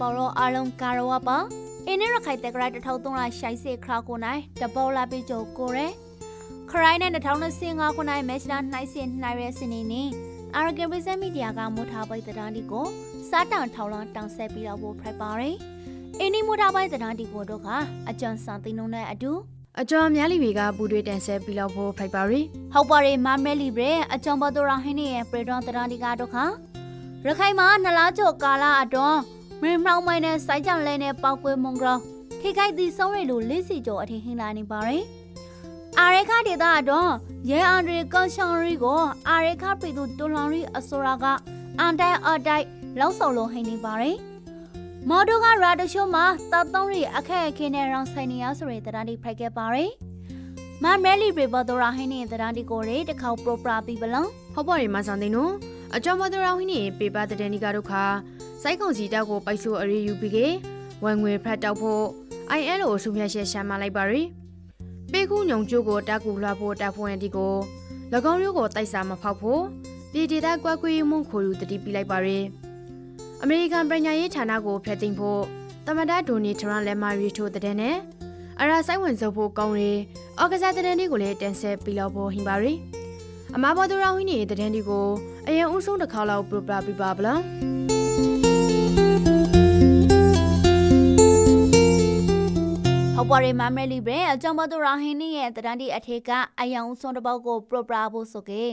တာပေါ်တော့အလုံးကာရဝပါအင်းရခိုင်တက်ကရ1300ရှိုက်စေခရာကိုနိုင်တပေါ်လာပြီးကြိုကိုရဲခရိုင်းနဲ့2025ခုနိုင်မက်ချ်လာနှိုင်းစင်နှိုင်းရဲစနေနေ့အာရဂန်ပစမီဒီယာကမိုထားပိုက်တံဒီကိုစားတောင်ထောင်လောင်းတောင်ဆက်ပြီးတော့ဖို့ဖိုက်ပါရယ်အင်းဒီမိုထားပိုက်တံဒီကိုတော့ကအကြံစံသိနှုံနဲ့အတူအကျော်များလီတွေကပူတွေတန်ဆက်ပြီးတော့ဖို့ဖိုက်ပါရီဟုတ်ပါရေမမဲလီဘရအကြံဘတော်ရဟင်းရဲ့ပရဒွန်တံဒီကတော့ခရခိုင်မှာနလားကျော်ကာလာအတွန်း မင်းမောင်မိုင်းနဲ့စိုက်ကြလဲနဲ့ပောက်ကွဲမုံကြောထိခိုက်သည့်ဆုံးရလို့လေးစီကျော်အထင်ဟင်းလာနေပါရယ်အာရခဒေတာတော့ရဲအန်ဒရီကန်ရှန်ရီကိုအာရခပြည်သူတွန်လောင်ရီအစောရာကအန်တိုင်အတိုက်လောက်ဆောင်လို့ဟင်းနေပါရယ်မော်ဒိုကရာဒရှိုမှာတသုံးရီအခက်အခဲနဲ့ရောင်းဆိုင်နေရဆိုတဲ့တရားတိဖိုက်ခဲ့ပါရယ်မမဲလီပြေပေါ်တော်ရဟင်းနေတဲ့တရားတိကိုရေတခေါပရိုပရာပြီးပလံဟုတ်ပါရီမဆန်သိန်းတို့အကျော်မတော်ရောင်းဟင်းနေပေပါတဲ့နီကဒုခ စိုက်ကောင်စီတောက်ကိုပိုက်ဆိုအရေးယူပြီးကဝန်ငွေဖတ်တောက်ဖို့ ILO အစုမြတ်ရှက်ရှာမလိုက်ပါရီပေခုညုံကျိုးကိုတက်ကူလွှတ်ဖို့တက်ဖို့ရန်ဒီကို၎င်းမျိုးကိုတိုက်စာမဖောက်ဖို့ပြည်ဒေသကွက်ကွေးမှုခိုယူတတိပြလိုက်ပါရီအမေရိကန်ပြည်ညာရေးဌာနကိုဖျက်သိမ်းဖို့တမဒဒိုနီထရန်လက်မာရီထိုတဲ့နဲ့အရာဆိုင်ဝင်စုပ်ဖို့ကောင်းရီအော်ကစားတဲ့တဲ့ကိုလည်းတန်ဆက်ပြီးတော့ဖို့ဟင်ပါရီအမဘတော်ရောင်းဟင်းနေတဲ့တဲ့ဒီကိုအရင်ဦးဆုံးတစ်ခါလောက်ပရိုပရာပြပါဗလား ပါရေမမဲလီဘရအကြောင်းမတော်ရဟင်းနေရဲ့တရန်တီအထေကအယံဦးဆုံးတစ်ပေါက်ကိုပရိုပရာဖို့ဆိုကေ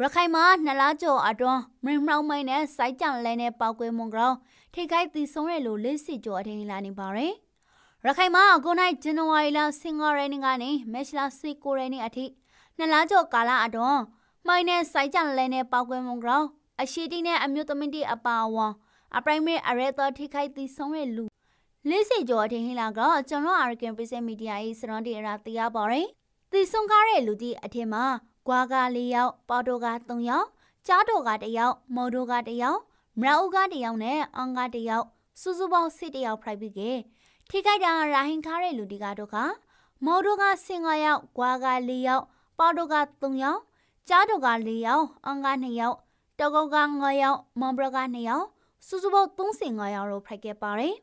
ရခိုင်မှာနလားကျော်အတွန်းမင်းမောင်မိုင်းနဲ့စိုက်ကြံလဲနဲ့ပောက်ကွဲမုံကောင်ထိခိုက်တီဆုံးရလို့လေးစီကျော်အထင်လာနေပါရယ်ရခိုင်မှာအခုနိုင်ဇန်နဝါရီလ15ရက်နေ့ကနေမက်လ19ရက်နေ့အထိနလားကျော်ကာလအတွန်းမိုင်းနဲ့စိုက်ကြံလဲနဲ့ပောက်ကွဲမုံကောင်အရှိတီနဲ့အမျိုးသမီးတီအပါအဝင်အပရိုင်မေအရဲတော်ထိခိုက်တီဆုံးရလူ လေးစီကျော်အထင်ဟင်းလာကကျွန်တော်အာရကန်ပစ္စည်းမီဒီယာရေးစရန်တီအရာတရားပါရင်တီဆုံကားတဲ့လူကြီးအထင်မှာကွာကား၄ယောက်ပေါတိုကား၃ယောက်ကြားတော်ကား၁ယောက်မော်ဒိုကား၁ယောက်မရအုပ်ကား၁ယောက်နဲ့အန်ကား၁ယောက်စုစုပေါင်း၁၁ယောက်ဖရိုက်ပြီးကထိခိုက်တာရာဟင်ကားတဲ့လူတီကတော့ကမော်ဒိုကား၁၅ယောက်ကွာကား၄ယောက်ပေါတိုကား၃ယောက်ကြားတော်ကား၄ယောက်အန်ကား၂ယောက်တောက်ကောက်ကား၅ယောက်မော်ဘရကား၂ယောက်စုစုပေါင်း35ယောက်လို့ဖရိုက်ခဲ့ပါတယ်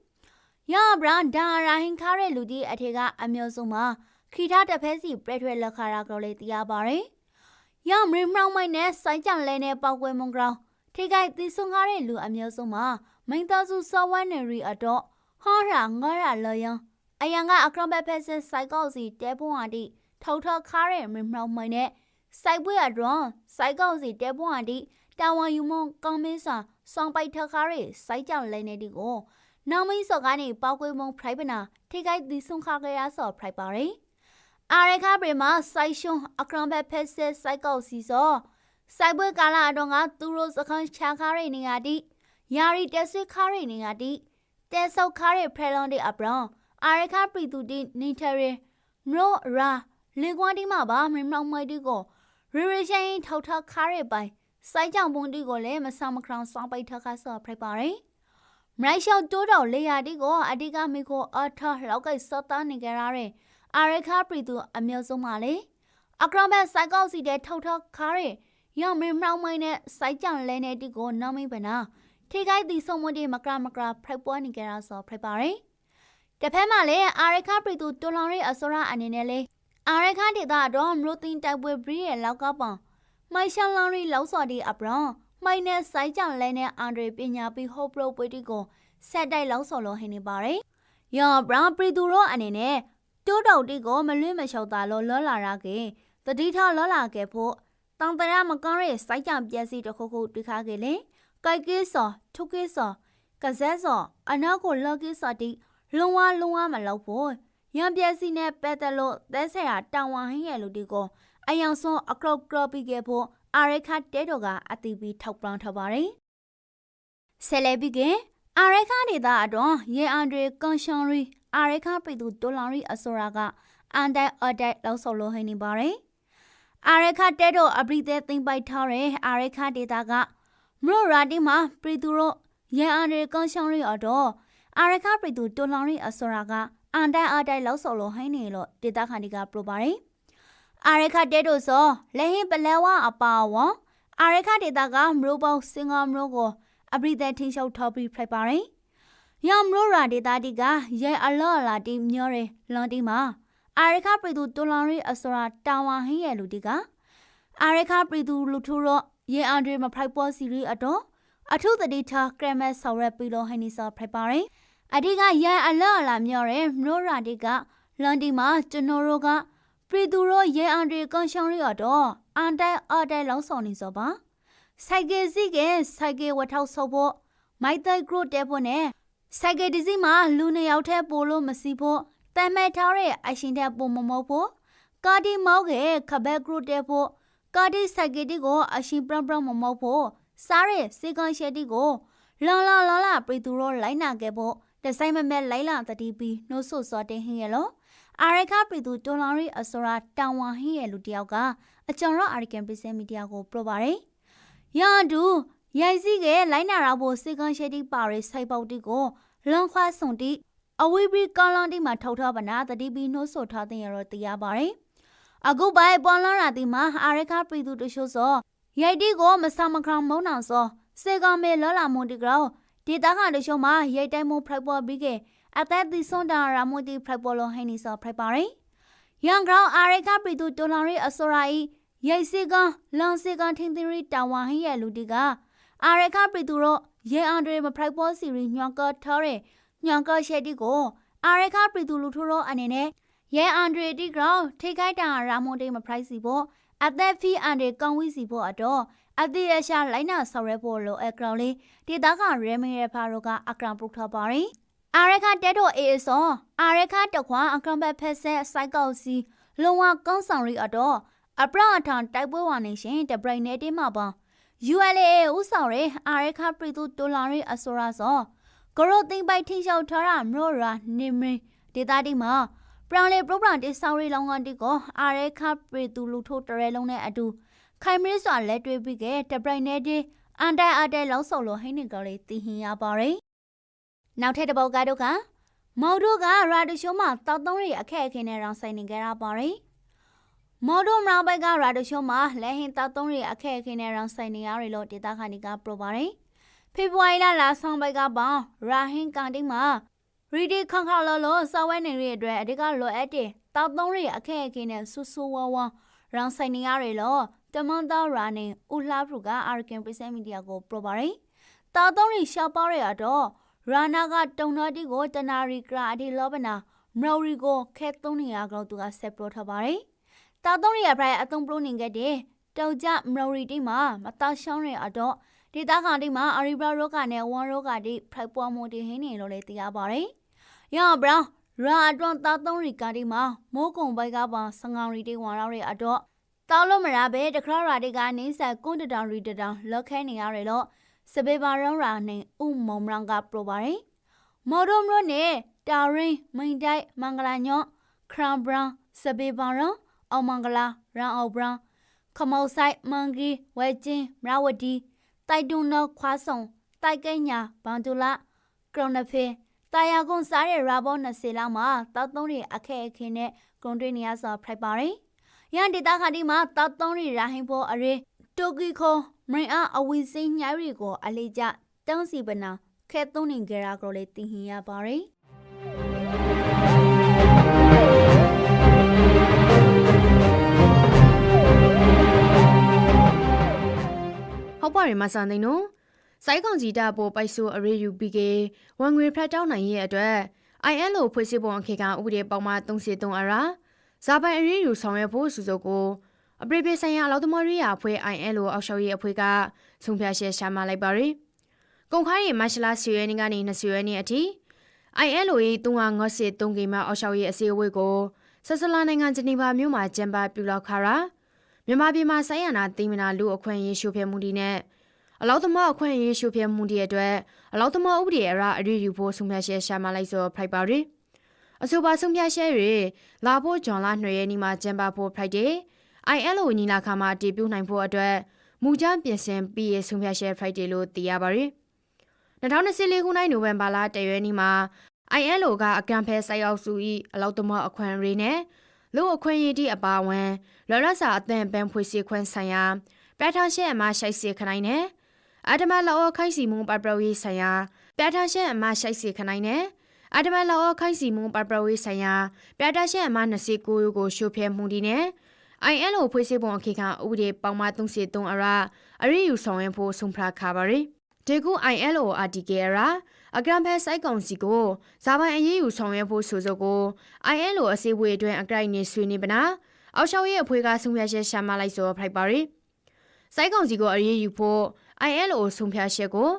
ရဘရန်ဒါရာဟင်ခါရဲလူကြီးအထေကအမျိုးဆုံးမှာခီထားတစ်ဖက်စီပြဲထွဲလက်ခါရာကြော်လေးတရားပါရယ်ရမရမောင်မိုင်နဲ့စိုင်းကြံလဲနဲ့ပောက်ကွဲမုံကောင်ထိခိုက်သီဆုံကားတဲ့လူအမျိုးဆုံးမှာမိန်သားစုစောဝမ်းနေရီအတော့ဟောရာငေါရာလယံအယံကအကရဘက်ဖက်ဆစ်စိုက်ကောက်စီတဲပွန်အတိထောက်ထောက်ခါရဲမမောင်မိုင်နဲ့စိုက်ပွဲအတော့စိုက်ကောက်စီတဲပွန်အတိတာဝန်ယူမကောင်းမင်းစာစောင်းပိုက်ထခါရဲစိုက်ကြံလဲနေဒီကို နောင်မင်းစော်ကနေပောက်ကွေးမုံဖရိုက်ပနာထိခိုက်သည်ဆုံခါကြရဆော်ဖရိုက်ပါရယ်အာရခါပရီမာစိုက်ရှွန်အခရံဘက်ဖက်ဆက်စိုက်ကောက်စီစောစိုက်ပွဲကာလာတော့ကသူတို့စခန်းချာခါရနေရတိယာရီတက်ဆွေခါရနေရတိတဲဆောက်ခါရဖရလွန်ဒီအပရောင်အာရခါပရီတူတီနေထရမရောရာလေကွာဒီမှာပါမင်းမောင်မိုက်ဒီကိုရီရီရှိန်ထောက်ထောက်ခါရပိုင်စိုက်ကြောင်ပုံတီကိုလည်းမဆမခရောင်စောင်းပိုက်ထခါဆော်ဖရိုက်ပါရယ် မရိုက်ရှောက်တိုးတော်လေယာတီကိုအတိကမိကိုအထလောက်ကိစောတာနေကြရတဲ့အာရခါပရီတူအမျိုးဆုံးပါလေအကရဘက်စိုက်ကောက်စီတဲ့ထောက်ထောက်ခါရဲရောင်မင်းမောင်းမိုင်းနဲ့စိုက်ကြံလဲနေတီကိုနောင်မင်းပနာထိခိုက်တီဆုံးမတီမကရမကရဖရိုက်ပွားနေကြရဆိုဖရိုက်ပါရယ်တစ်ဖက်မှာလည်းအာရခါပရီတူတွလောင်ရဲအစောရအနေနဲ့လေအာရခါဒေတာတော့မလို့တင်တိုက်ပွဲဘရီရဲ့လောက်ကပောင်မိုင်ရှန်လောင်ရီလောက်စော်တီအပရောင် မိုင်းနဲ့စိုက်ကြံလဲနဲ့အန်ဒရီပညာပြီးဟော့ပရိုပွဲတီကိုဆက်တိုက်လောက်ဆော်လို့ဟင်းနေပါတယ်။ယောဘရာပရီတူရောအနေနဲ့တိုးတောက်တီကိုမလွင့်မလျှောက်တာလို့လောလာရကေတတိထလောလာကေဖို့တောင်တရမကောင်းရဲ့စိုက်ကြံပြက်စီတစ်ခုခုတွေ့ခါကေလေ။ကိုက်ကေးစော်ထုကေးစော်ကဇက်စော်အနောက်ကိုလော်ကေးစော်တီလုံဝလုံဝမလောက်ဖို့ရံပြက်စီနဲ့ပက်တယ်လို့သဲဆက်ရတောင်ဝဟင်းရဲ့လူတီကိုအယောင်စွန်အကရော့ကရော့ပြီးကေဖို့ အာရခတဲတော်ကအတီးပြီးထောက်ပလောင်ထားပါတယ်။ဆယ်လေပြီးကအာရခဒေတာအတွန်းရေအန်ဒရီကွန်ရှွန်ရီအာရခပြည်သူဒေါ်လာရီအစောရာကအန်တိုင်အဒိုက်လောက်ဆော်လို့ဟင်းနေပါတယ်။အာရခတဲတော်အပရိသေးသိမ့်ပိုက်ထားတဲ့အာရခဒေတာကမရိုရာတီမှာပြည်သူတို့ရေအန်ဒရီကွန်ရှွန်ရီအတော့အာရခပြည်သူဒေါ်လာရီအစောရာကအန်တိုင်အဒိုက်လောက်ဆော်လို့ဟင်းနေလို့ဒေတာခန်ဒီကပြပါတယ်။ အာရခတဲတို့စောလက်ဟင်းပလဲဝအပါဝံအာရခဒေတာကမရိုပေါစင်္ဂါမရိုကိုအပရိသတ်ထင်းလျှောက်ထော်ပြီးဖိုက်ပါရင်ယမ်ရိုရာဒေတာတီကရဲအလော်လာတီမျောရဲလွန်တီမှာအာရခပရီသူတွန်လောင်ရီအစရာတာဝါဟင်းရဲ့လူတီကအာရခပရီသူလူထူရောရဲအန်ဒရီမဖရိုက်ပေါ်စီရီအတော့အထုတတိထားကရမက်ဆော်ရက်ပီလိုဟိနီစာဖရိုက်ပါရင်အဒီကရဲအလော်လာမျောရဲမရိုရာတီကလွန်တီမှာကျွန်တော်တို့က ပရီသူရောရဲအန်ဒရီကန်ရှောင်းရီအတော့အန်တိုင်အတိုင်လောင်းဆောင်နေစောပါဆိုင်ကယ်စီကဆိုင်ကယ်ဝတ်ထောက်ဆော့ဖို့မိုက်တိုင်ဂရိုတဲဖို့နဲ့ဆိုင်ကယ်ဒီစီမှာလူနှစ်ယောက်ထဲပိုလို့မစီဖို့တမ်းမဲ့ထားတဲ့အရှင်တဲ့ပုံမမောဖို့ကာဒီမောက်ကခဘက်ဂရုတဲ့ဖို့ကာဒီဆိုင်ကယ်ဒီကိုအရှင်ပရံပရံမမောဖို့စားရဲစေကန်ရှက်ဒီကိုလောင်လောင်လောင်လာပရီသူရောလိုက်နာခဲ့ဖို့တဆိုင်မမဲ့လိုက်လာတတိပီနှုတ်ဆွစောတင်ဟင်းရလော အာရခပရီသူတွန်လောင်ရီအစောရာတောင်ဝဟင်းရလူတယောက်ကအကျွန်တော်အာရကန်ပီစဲမီဒီယာကိုပြောပါတယ်ရန်တူရိုက်စီကလိုက်နာရဖို့စေကန်ရှက်ဒီပါရီဆိုင်ပေါက်တီကိုလွန်ခွာဆုံတိအဝိပီကောင်းလောင်းတိမှာထောက်ထားပါနာတတိပီနှိုးဆိုထားတဲ့ရတော့တရားပါတယ်အခုပိုင်ပွန်လာရာတိမှာအာရခပရီသူတရှို့စောရိုက်တိကိုမဆာမခရောင်မုံနောင်စောစေကမေလောလာမွန်တီကောဒေတာခတရှို့မှာရိုက်တိုင်းမဖရိုက်ပေါ်ပြီးက အသက်သီဆွန်တာရာမွန်တီဖရိုက်ပေါ်လောဟိနီစောဖရိုက်ပါတယ်ယန်ဂရောင်အာရခပရီသူတိုလောင်ရီအစောရာဤရိုက်စေကလွန်စေကထင်းသီရီတာဝါဟိရဲ့လူတီကအာရခပရီသူတော့ရေအန်ဒရီမဖရိုက်ပေါ်စီရီညောင်ကထားတဲ့ညောင်ကရှက်တီကိုအာရခပရီသူလူထိုးရောအနေနဲ့ရဲအန်ဒရီတီဂရောင်းထိခိုက်တာရာမွန်တေးမဖရိုက်စီဖို့အသက်ဖီအန်ဒရီကောင်းဝီစီဖို့အတော့အတိရရှာလိုက်နာဆော်ရဲဖို့လိုအကရောင်လေးဒေတာကရဲမင်းရဖာရောကအကရံပုတ်ထပါရင် အာရခတဲတော့အေးစောအာရခတခွာအကရံဘက်ဖက်ဆက်စိုက်ကောက်စီလုံဝကောင်းဆောင်ရီအတော့အပရအထံတိုက်ပွဲဝါနေရှင်တပရိနေတေးမှာပါ ULA ဥဆောင်ရဲအာရခပရီသူတိုလာရီအစောရစောကရိုသိမ့်ပိုက်ထိရှောက်ထားတာမရောရာနေမင်းဒေတာတီမှာပရန်လေပရိုဂရမ်တိဆောင်းရီလောင်းကန်တီကိုအာရဲခပရီတူလူထိုးတရဲလုံးနဲ့အတူခိုင်မရစွာလက်တွဲပြီးကတပရိုင်နေတီအန်တိုင်အတဲလောင်းဆော်လိုဟိနေကလေးတီဟင်ရပါရယ် နောက်ထပ်တစ်ပုတ်ကားတို့ကမော်တို့ကရာဒရှိုးမှာတောက်သုံးရီအခက်အခဲနဲ့ရောင်းဆိုင်နေကြတာပါရယ်မော်တို့မရောဘက်ကရာဒရှိုးမှာလဲဟင်တောက်သုံးရီအခက်အခဲနဲ့ရောင်းဆိုင်နေရတယ်လို့ဒေတာခန်ဒီကပရိုပါရယ်ဖေဖော်ဝါရီလလာဆောင်ပိုက်ကပေါင်းရာဟင်ကန်တင်းမှာရီဒီခန့်ခါလောလောစောဝဲနေရတဲ့အတွက်အဓိကလိုအပ်တဲ့တောက်သုံးရအခက်အခဲနဲ့ဆူဆူဝါဝါရောင်ဆိုင်နေရရလို့တမန်တော်ရာနေဦးလှဖူကအာရကန်ပရိစမီဒီယာကိုပရိုပါရင်တောက်သုံးရရှာပါရရတော့ ရာနာကတုံတော်တီကိုတနာရီကရာအဒီလောဘနာမရော်ရီကိုခဲသုံးနေရကြောသူကဆက်ပရိုထားပါတယ်တောက်သုံးရဖရိုင်အသုံးပရိုနေခဲ့တဲ့တောက်ကြမရော်ရီတီမှာမတောက်ရှောင်းရအတော့ဒေတာခါတိမှာအာရီဘရာရောဂါနဲ့ဝမ်ရောဂါတိဖရိုက်ပွားမှုတည်ဟင်းနေလို့လည်းသိရပါတယ်။ရောဘရာရာအတွန်သားသုံးရီကာတိမှာမိုးကုံပိုက်ကပါစငောင်ရီတိဝါရောက်တဲ့အတော့တောက်လို့မရပဲတခရရာတိကနေဆက်ကွန်တတောင်ရီတတောင်လောက်ခဲနေရတယ်လို့ စပေပါရောရာနဲ့ဥမုံမရန်ကပရိုပါတယ်။မော်ဒိုမရိုနဲ့တာရင်မိန်တိုက်မင်္ဂလာညော့ခရမ်ဘရန်စပေပါရောအောင်မင်္ဂလာရန်အောင်ဘရန်ခမောဆိုင်မန်ဂီဝဲချင်းမရဝတီတိုက်တွန်းတော့ခွာဆောင်တိုက်ကဲညာဘန်ဒူလာကရုဏဖေတာယာကွန်စားရဲ့ရာဘော20လောက်မှာတောက်သုံးတွေအခက်အခဲနဲ့ကွန်တွေနေရစာဖရိုက်ပါရင်ရန်ဒေတာခါဒီမှာတောက်သုံးတွေရာဟင်ဖို့အရေတိုကီခို မရင်အအဝီစိညိုင်းရီကိုအလေးကျတန်းစီပနာခဲသုံးနေကြရာကိုလည်းတင်ဟင်ရပါရင်ဟုတ်ပါရမဆန်သိန်းနော်စိုက်ကောင်ကြီးတာပေါ်ပိုက်ဆိုအရေးယူပြီးကဝန်ငွေဖတ်တောင်းနိုင်ရဲ့အတွက် ILO ဖွဲ့စည်းပုံအခြေခံဥပဒေပေါင်းမှ33အရာဇာပိုင်အရေးယူဆောင်ရွက်ဖို့စုစုကို အပရိပိဆိုင်ရာအလောက်သမားရေးရာအဖွဲ့ ILO အောက်ရှောက်ရေးအဖွဲ့ကဆုံးဖြတ်ချက်ရှာမှလိုက်ပါရယ်ကုန်ခိုင်းရဲ့မတ်လ10ရက်နေ့ကနေ20ရက်နေ့အထိ ILO ရဲ့353ကိမအောက်ရှောက်ရေးအစည်းအဝေးကိုဆက်ဆလာနိုင်ငံဂျနီဗာမြို့မှာကျင်းပပြုလုပ်ခါရာမြန်မာပြည်မှာဆိုင်းရနာတိမနာလူအခွင့်အရေးရှုဖျက်မှုတွေနဲ့အလောက်သမားအခွင့်အရေးရှုဖျက်မှုတွေအတွက်အလောက်သမားဥပဒေအရအရေးယူဖို့ဆုံးဖြတ်ချက်ရှာမှလိုက်ဆိုဖိုက်ပါရီအဆိုပါဆုံးဖြတ်ချက်တွေလာဖို့ဂျွန်လာ2ရက်နေ့မှာကျင်းပဖို့ဖိုက်တယ် ILO ညီလာခံမှာတည်ပြုနိုင်ဖို့အတွက်မူကြမ်းပြင်ဆင်ပြီးရဆုံးဖြတ်ချက်ဖိုက်တယ်လို့သိရပါရီ2024ခုနှစ်နိုဝင်ဘာလတရက်နေ့မှာ ILO ကအကံဖဲစိုက်ရောက်စု၏အလောက်သမားအခွင့်အရေးနဲ့လူအခွင့်အရေးတိအပါအဝင်လော်ရဆာအသင့်ပန်းဖွေစီခွင့်ဆိုင်ရာပြဋ္ဌာန်းချက်အမှာရှိုက်စီခနိုင်နဲ့အတမလောခိုင်စီမုံပပရဝီဆိုင်ရာပြထားရှက်အမရှိုက်စီခနိုင်နဲ့အာတမန်လောခိုင်စီမွန်ပပရဝေးဆိုင်ရာပြထားရှက်အမ29ရုပ်ကိုရှို့ဖျက်မှုဒီနဲ့ ILO ဖွဲ့စည်းပုံအခြေခံဥပဒေပေါင်းမ33အရာအရေးယူဆောင်ရွက်ဖို့ဆုံးဖြတ်ခါပါရီဒီကူ ILO အာတီကယ်ရာအကရန်ဖက်ဆိုင်ကောင်စီကိုဇာပိုင်အရေးယူဆောင်ရွက်ဖို့ဆိုဆိုကို ILO အစည်းအဝေးအတွင်းအကြိုက်နေဆွေးနွေးပနာအောက်ရှောက်ရဲ့အဖွဲကဆုံးဖြတ်ချက်ရှာမလိုက်ဆိုဖိုက်ပါရီစိုက်ကောင်စီကိုအရေးယူဖို့ ILO ဆုံးဖြတ်ချက်ကို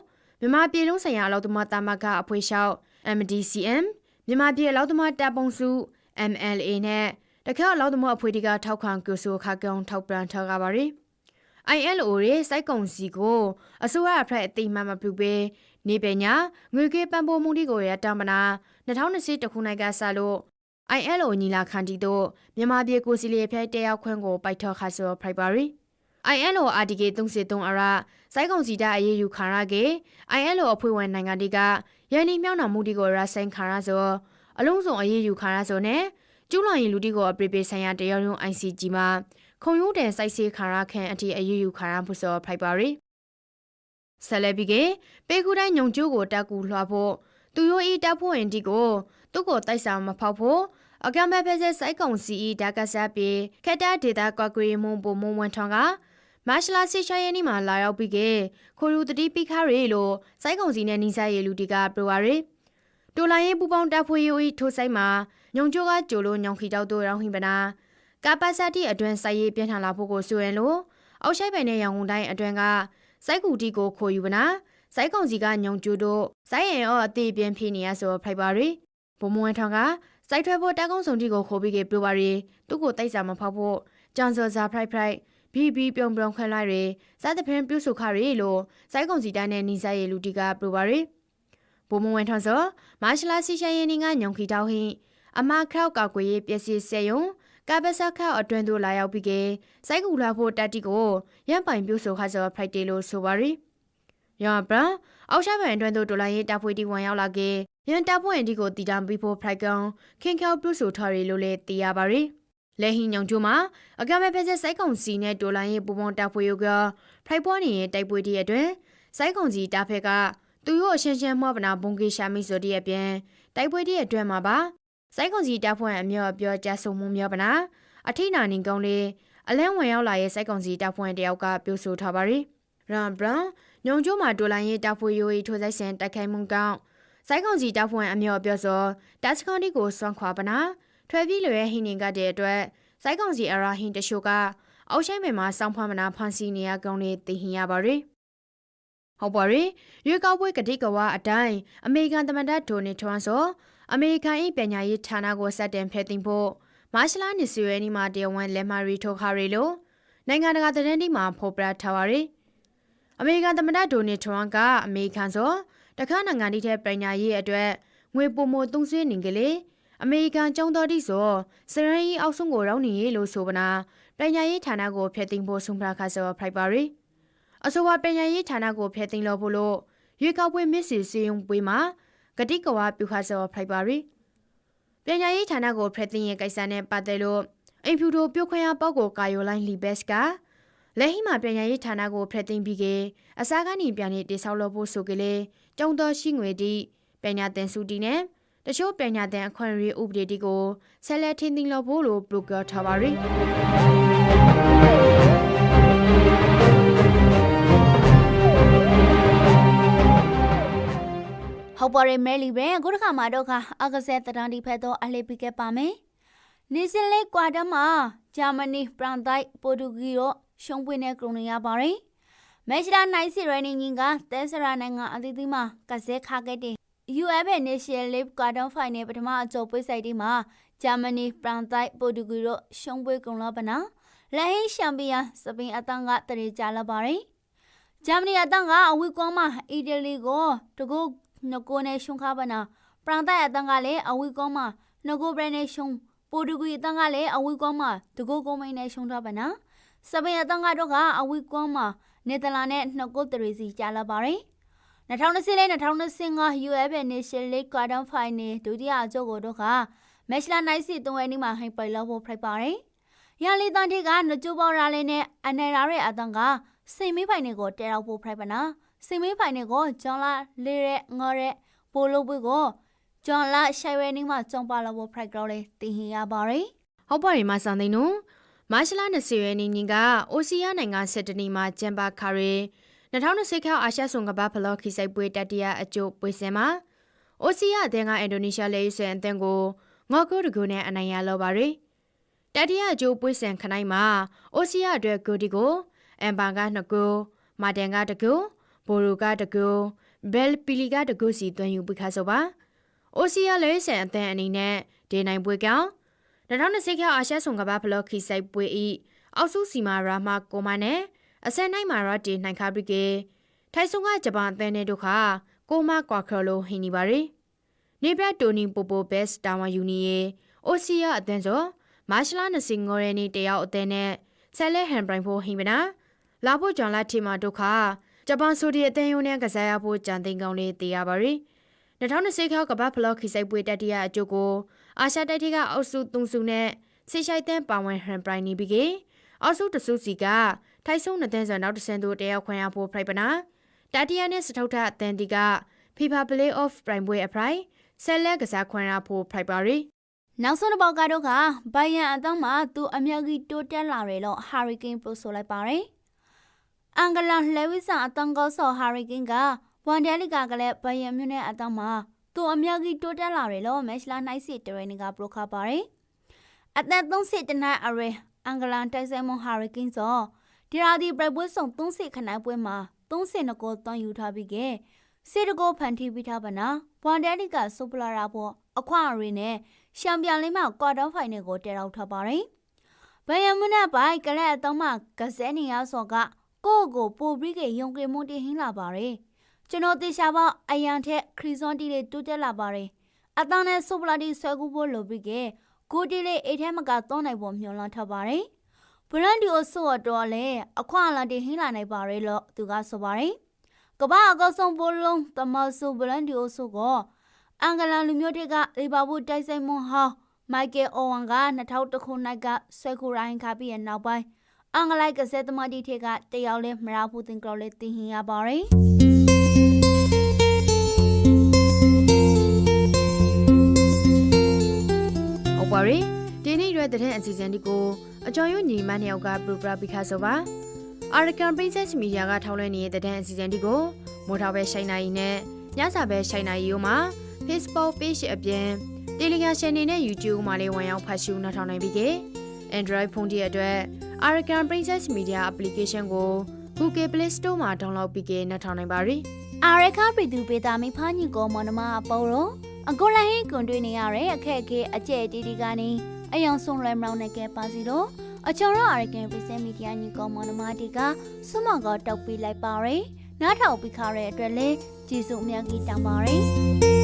မြန်မာပြည်လုံးဆိုင်ရာအလောက်သမားတာမကအဖွဲလျှောက် MDCM မြန်မာပြည်အလောက်သမားတပ်ပုံစု MLA နဲ့ တခါအလောက်သမားအဖွဲတီကထောက်ခံကြိုဆိုခါကောင်ထောက်ပံ့ထားကြပါရီ ILO ရဲ့စိုက်ကုံစီကိုအစိုးရအဖက်အသိမှတ်မပြုဘဲနေပညာငွေကြေးပံ့ပိုးမှုတွေကိုရတမနာ2020တခုနိုင်ကစလို့ ILO ညီလာခံတီတို့မြန်မာပြည်ကိုစီလီဖက်တယောက်ခွင့်ကိုပိုက်ထော်ခါဆိုဖိုက်ပါရီ ILO RDK 33အရာစိုက်ကုံစီတာအရေးယူခါရကေ ILO အဖွဲ့ဝင်နိုင်ငံတွေကရန်နီမြောက်နှံမှုတွေကိုရဆိုင်ခါရဆိုအလုံးစုံအရေးယူခါရဆိုနဲ့ ကျူးလွန်ရင်လူတီကိုအပရိပေဆိုင်ရာတရားရုံး ICG မှာခုံယူတဲ့စိုက်စေးခါရခန့်အထိအရေးယူခါရဖို့ဆိုဖိုက်ပါရီဆယ်လဘီကေပေခုတိုင်းညုံကျိုးကိုတက်ကူလွှာဖို့သူရိုဤတက်ဖို့ရင်ဒီကိုသူ့ကိုတိုက်ဆောင်မဖောက်ဖို့အကံမဲ့ဖက်ဆက်စိုက်ကုံစီဤဒါကစားပြေခက်တာဒေတာကွာကွေမုံပုံမုံဝန်ထွန်ကမတ်လာစီချာယနီမှာလာရောက်ပြီးကေခိုလူတတိပိခါရီလို့စိုက်ကုံစီနဲ့နီးစားရလူတီကပရိုဝါရီတိုလိုင်းရေးပူပေါင်းတပ်ဖွဲ့ရေးထိုးဆိုင်မှာ ညုံကျိုးကကြိုလို့ညောင်ခီတောက်တို့ရောင်းဟိပနာကာပါစတီအတွင်းစိုက်ရေးပြန်ထန်လာဖို့ကိုဆိုရင်လို့အောက်ရှိုက်ပိုင်နဲ့ရောင်ကုန်တိုင်းအတွင်းကစိုက်ကူတီကိုခိုယူပနာစိုက်ကောင်စီကညုံကျိုးတို့စိုက်ရင်ရောအသေးပြင်းဖြစ်နေရဆိုဖိုက်ပါရီဘုံမွန်ထောင်ကစိုက်ထွဲဖို့တက်ကုန်းစုံတီကိုခိုပြီးကေပြပါရီသူ့ကိုတိုက်စာမဖောက်ဖို့ကြောင်စောစာဖရိုက်ဖရိုက်ဘီဘီပြုံပြုံခွဲလိုက်ရီစားတဲ့ဖင်ပြုစုခရီလို့စိုက်ကောင်စီတိုင်းနဲ့နီစားရလူတီကပြပါရီဘုံမွန်ထောင်စောမာရှလာစီရှယင်းကညုံခီတောက်ဟင်း အမခောက်ကောက်ကွေးပျက်စီးစေယုံကာပစခါအတွင်းသို့လာရောက်ပြီးကစိုက်ကူလာဖို့တက်တီကိုရန်ပိုင်ပြုဆိုခါစောဖရိုက်တေလို့ဆိုပါရီရန်ပရာအောက်ရှိုင်းပိုင်အတွင်းသို့ဒိုလာရေးတပ်ဖွဲ့တီဝင်ရောက်လာကေရန်တပ်ဖွဲ့အန်တီကိုတီတံပြီးဖို့ဖရိုက်ကောင်ခင်ခေါပြုဆိုထားရီလို့လည်းသိရပါရီလဲဟင်းညောင်ကျိုးမှာအကမဲ့ဖက်ဆက်စိုက်ကောင်စီနဲ့ဒိုလာရေးပူပေါင်းတပ်ဖွဲ့ရုပ်ကဖရိုက်ပွားနေတဲ့တိုက်ပွဲတီအတွင်းစိုက်ကောင်စီတပ်ဖက်ကသူရောအရှင်းရှင်းမောပနာဘုံကေရှာမိဆိုတဲ့အပြင်တိုက်ပွဲတီအတွင်းမှာပါ စိုက်ကွန်စီတပ်ဖွဲ့အမျိုးပြောကြဆုံမှုမျိုးပနာအထိနာနေကောင်းလေးအလန်းဝင်ရောက်လာရဲ့စိုက်ကွန်စီတပ်ဖွဲ့တယောက်ကပြောဆိုထားပါရီရန်ဘရန်ညုံကျိုးမှာဒိုလိုင်းရဲ့တပ်ဖွဲ့ရိုးထိုးဆိုင်စင်တိုက်ခိုက်မှုကောင်းစိုက်ကွန်စီတပ်ဖွဲ့အမျိုးပြောဆိုတပ်စကွန်ဒီကိုစွန့်ခွာပနာထွဲပြီးလွယ်ဟင်းနေကတဲ့အတွက်စိုက်ကွန်စီအရာဟင်းတရှို့ကအောက်ရှိုင်းပင်မှာစောင်းဖွားမနာဖန်စီနေရကောင်းလေးသိဟင်ရပါရီဟုတ်ပါရီရွေးကောက်ပွဲကတိကဝအတိုင်းအမေရိကန်သမ္မတဒိုနယ်ထရန့်ဆို အမေရိကန်၏ပညာရေးဌာနကိုစတင်ဖျက်သိမ်းဖို့မာရှလာနီစီရဲနီမှာတရားဝင်လက်မှတ်ရီထိုးခါရီလို့နိုင်ငံတကာသတင်းဒီမှာဖော်ပြထားပါရီအမေရိကန်သမ္မတဒိုနယ်ထရန့်ကအမေရိကန်ဆိုတခါနိုင်ငံဒီတဲ့ပညာရေးအတွက်ငွေပုံမသုံးစွဲနေကြလေအမေရိကန်ចောင်းတော်တိဆိုစရန်ကြီးအောက်ဆုံးကိုရောက်နေရလို့ဆိုပနာပညာရေးဌာနကိုဖျက်သိမ်းဖို့ဆုံးဖြတ်ခါဆိုဖိုက်ပါရီအဆိုပါပညာရေးဌာနကိုဖျက်သိမ်းလို့ဖို့လို့ရွေးကောက်ပွဲမစ်စီစီယုံပွဲမှာ ဂတိကဝါပြူခါစောဖိုက်ပါရီပညာရေးဌာနကိုဖရက်သိရင်ကိစ္စနဲ့ပတ်သက်လို့အိမ်ဖြူတို့ပြုတ်ခွင့်ရပေါက်ကိုကာယိုလိုင်းလီဘက်စ်ကလက်ဟိမှာပညာရေးဌာနကိုဖရက်သိမ်းပြီးကအစားကနေပြန်နေတိဆောက်လို့ဖို့ဆိုကြလေတုံတော်ရှိငွေတိပညာသင်စုတီနဲ့တချို့ပညာသင်အခွင့်အရေးဥပဒေတီကိုဆက်လက်ထင်းသိမ်းလို့ဖို့လို့ပရိုဂရထားပါရီ ဟုတ်ပါရဲ့မဲလီပဲအခုတစ်ခါမှာတော့ခါအကဆက်တရန်ဒီဖက်တော့အလေးပိခဲ့ပါမယ်နေစင်လေးကွာတမှာဂျာမနီဖရန်တိုင်းပိုတူဂီရောရှုံးပွင့်တဲ့ကရုဏီရပါတယ်မက်ချလာနိုင်စီရနေငင်ကတဲဆရာနိုင်ငံအသီးသီးမှာကစဲခါခဲ့တဲ့ UFA National League Quarter Final ပထမအကြိုပွဲဆိုင်တီမှာဂျာမနီဖရန်တိုင်းပိုတူဂီရောရှုံးပွင့်ကုန်လာပနာလက်ဟင်းချန်ပီယံစပိန်အတန်းကတရေကြလာပါတယ်ဂျာမနီအတန်းကအဝီကွန်မှာအီတလီကိုတကူ နကိုနဲ့ရှုံခါပနာပရန်တိုင်အတန်းကလည်းအဝီကောမှာနကိုဘရနဲ့ရှုံပိုတူဂီအတန်းကလည်းအဝီကောမှာတကိုကုန်းမိန်နဲ့ရှုံထားပနာစပိန်အတန်းကတော့ကအဝီကောမှာနေတလာနဲ့နှကုတ်တရီစီကြာလာပါတယ်2020နဲ့2025 UEFA Nations League Quarter Final ဒုတိယအကြိုကိုတော့ကမက်ချလာနိုင်စီ၃ဝဲနီမှာဟိုင်ပိုင်လောက်ဖို့ဖိုက်ပါတယ်။ရန်လီတန်တီကနကျူပေါ်ရာလေးနဲ့အနယ်ရာရဲ့အတန်းကစိန်မေးပိုင်တွေကိုတဲရောက်ဖို့ဖိုက်ပါနာ စင်မေးဖိုင်နေကိုဂျွန်လာလေးရဲငေါ်ရဲပိုလိုပွေကိုဂျွန်လာရှိုင်ဝဲနေမှာကျုံပါလို့ဖိုက်ကောလေးတင်ဟင်ရပါရီဟုတ်ပါရီမဆန်သိန်းတို့မတ်လ20ရက်နေ့ညကအိုစီယာနိုင်ငံစစ်တနီမှာကျန်ပါခါရီ2020ခါအာရှဆုံကဘာဖလော်ခီဆိုင်ပွဲတတိယအကျိုးပွဲစင်မှာအိုစီယာအသင်းကအင်ဒိုနီးရှားလေဆန်အသင်းကိုငေါ်ကူတကူနဲ့အနိုင်ရလောပါရီတတိယအကျိုးပွဲစင်ခနိုင်မှာအိုစီယာအတွက်ဂိုဒီကိုအမ်ဘန်က2ကူမာတန်က2ကူ ဘိုရူက2ကူဘယ်ပီလီက2ကူစီသွင်းယူပြီးခါဆိုပါအိုစီယာလေဆန်အသင်းအနေနဲ့ဒေနိုင်ပွဲကောင်2020ကျော်အာရှဆုံကဘာဖလော်ခီဆိုင်ပွဲဤအောက်စုစီမာရာမာကိုမနဲ့အစဲနိုင်မာရာတီနိုင်ခါပရိကေထိုင်ဆုံကဂျပန်အသင်းနဲ့တို့ခါကိုမကွာခရလိုဟင်းနေပါရီနေဘက်တိုနီပိုပိုဘက်စ်တာဝါယူနီယေအိုစီယာအသင်းစောမာရှလာနစင်ငော်ရဲနီတယောက်အသင်းနဲ့ဆဲလဲဟန်ပရိုင်ဖိုဟင်းပနာလာဖို့ဂျွန်လာတီမာတို့ခါ ဂျပန်ဆိုဒီအသင်းယုံနဲ့ကစားရဖို့ကြံသိမ်းကောင်းလေးတေးရပါရီ2020ကျော်ကဘာဖလော်ခီဆိုင်ပွဲတတိယအကျိုးကိုအာရှတိုက်တီကအောက်စု၃စုနဲ့ဆေရှိုက်တန်းပါဝင်ဟန်ပရိုင်နီဘီကေအောက်စုတစုစီကထိုက်ဆုံနှစ်သန်းစံနောက်တစ်ဆန်တို့တယောက်ခွင့်ရဖို့ဖိုက်ပနာတာတီယာနဲ့စထုတ်ထအတန်တီက FIFA Play Off ပရိုင်ပွဲအပရိုင်ဆယ်လက်ကစားခွင့်ရဖို့ဖိုက်ပါရီနောက်ဆုံးတစ်ပေါက်ကတော့ကဘိုင်ယန်အတောင်းမှာသူအမြောက်ကြီးတိုးတက်လာတယ်လို့ဟာရီကိန်းပြောဆိုလိုက်ပါတယ် အန်ဂလာလဲဝိဆန်အတောင်းကောဆောဟာရီကိန်းကဝန်ဒဲလီကကလည်းဘိုင်ယန်မြို့နယ်အတောင်းမှာသူအမြောက်ကြီးတိုးတက်လာတယ်လို့မက်ရှလာနိုင်စီတရနီကပရိုခါပါတယ်အသက်30တနတ်အရဲအန်ဂလန်တိုက်ဆိုင်မွန်ဟာရီကိန်းစောဒီရာဒီဘရက်ပွဲဆောင်30ခနိုင်ပွဲမှာ30နကိုတွန်းယူထားပြီးကစေတကိုဖန်တီးပြီးထားပါနာဝန်ဒဲလီကဆိုပလာရာပေါ်အခွင့်အရေးနဲ့ရှမ်ပီယံလိမှာကွာတာဖိုင်နယ်ကိုတည်ရောက်ထားပါတယ်။ဘယံမနက်ပိုင်းကလေးအတော့မှကစဲနေရဆော့က ကိုယ့်ကိုပိုပြီးကယုံကြည်မှုတည်ဟင်းလာပါတယ်။ကျွန်တော်တေချာပေါအယံထက်ခရီဇွန်တီလေးတိုးတက်လာပါတယ်။အတန်းနဲ့ဆိုပလာတီဆွဲကူဖို့လိုပြီးကကိုတီလေးအိတ်ထဲမှာကတော့နိုင်ဖို့မျှော်လင့်ထားပါတယ်။ဘရန်ဒီအိုဆိုတော့လေအခွင့်အလမ်းတည်ဟင်းလာနိုင်ပါတယ်လို့သူကဆိုပါတယ်။ကမ္ဘာအကောဆုံးဘလုံးတမဆူဘရန်ဒီအိုဆိုကအင်္ဂလန်လူမျိုးတွေကလီဗာပူးတိုက်ဆိုင်မှုဟောင်းမိုက်ကယ်အိုဝမ်က2000ခုနှစ်ကဆွဲခုရိုင်းခါပြီးရဲ့နောက်ပိုင်း အင်္ဂလိုက်ကစက်သမားတီထက်ကတယောက်လဲမရာဘူးတင်ကလော်လဲတင်ဟင်ရပါရယ်ဟုတ်ပါရီဒီနေ့ရွယ်တဲ့အစီအစဉ်ဒီကိုအကျော်ရွညီမနှစ်ယောက်ကပရိုဂရမ်ပိခါဆိုပါအာရကန်ပရင်းဆက်မီဒီယာကထောက်လွှင့်နေတဲ့တဲ့အစီအစဉ်ဒီကိုမိုးထောက်ပဲရှိုင်းနိုင်နဲ့ညစာပဲရှိုင်းနိုင်ရိုးမှာ Facebook page အပြင် Telegram channel နဲ့ YouTube မှာလေးဝင်ရောက်ဖတ်ရှုနှထောင်နိုင်ပြီကေ Android ဖုန်းတွေအတွက် Arakan Princess Media application ကို Google Play Store မှာ download ပြီးကေနှထောင်နိုင်ပါရီအာရခပြည်သူပေတာမိဖာညီကိုမနမအပေါ်တော့အကိုလိုက်ဟိကွန်တွေ့နေရတဲ့အခက်အခဲအကျဲတီတီကနေအယောင်ဆုံးလွယ်မောင်းနေကပါစီတော့အချော်ရအာရကန်ပစမီဒီယာညီကောမနမတီကစွမကတောက်ပေးလိုက်ပါရယ်နားထောင်ပြီးခါတဲ့အတွက်လဲကျေးဇူးအများကြီးတောင်းပါရယ်